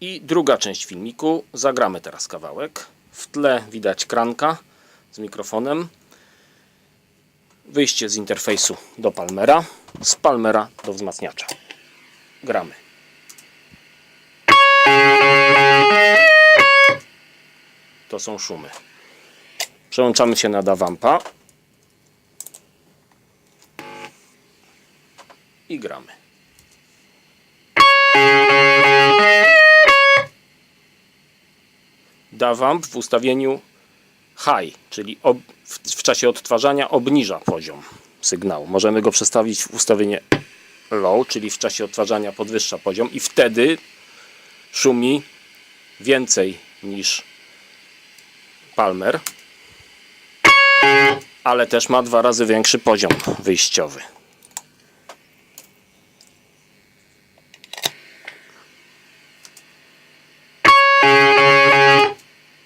I druga część filmiku. Zagramy teraz kawałek. W tle widać kranka z mikrofonem. Wyjście z interfejsu do Palmera. Z Palmera do wzmacniacza. Gramy. To są szumy. Przełączamy się na Davampa. I gramy. Davamp w ustawieniu high, czyli ob, w, w czasie odtwarzania obniża poziom sygnału. Możemy go przestawić w ustawienie low, czyli w czasie odtwarzania podwyższa poziom i wtedy szumi więcej niż Palmer, ale też ma dwa razy większy poziom wyjściowy.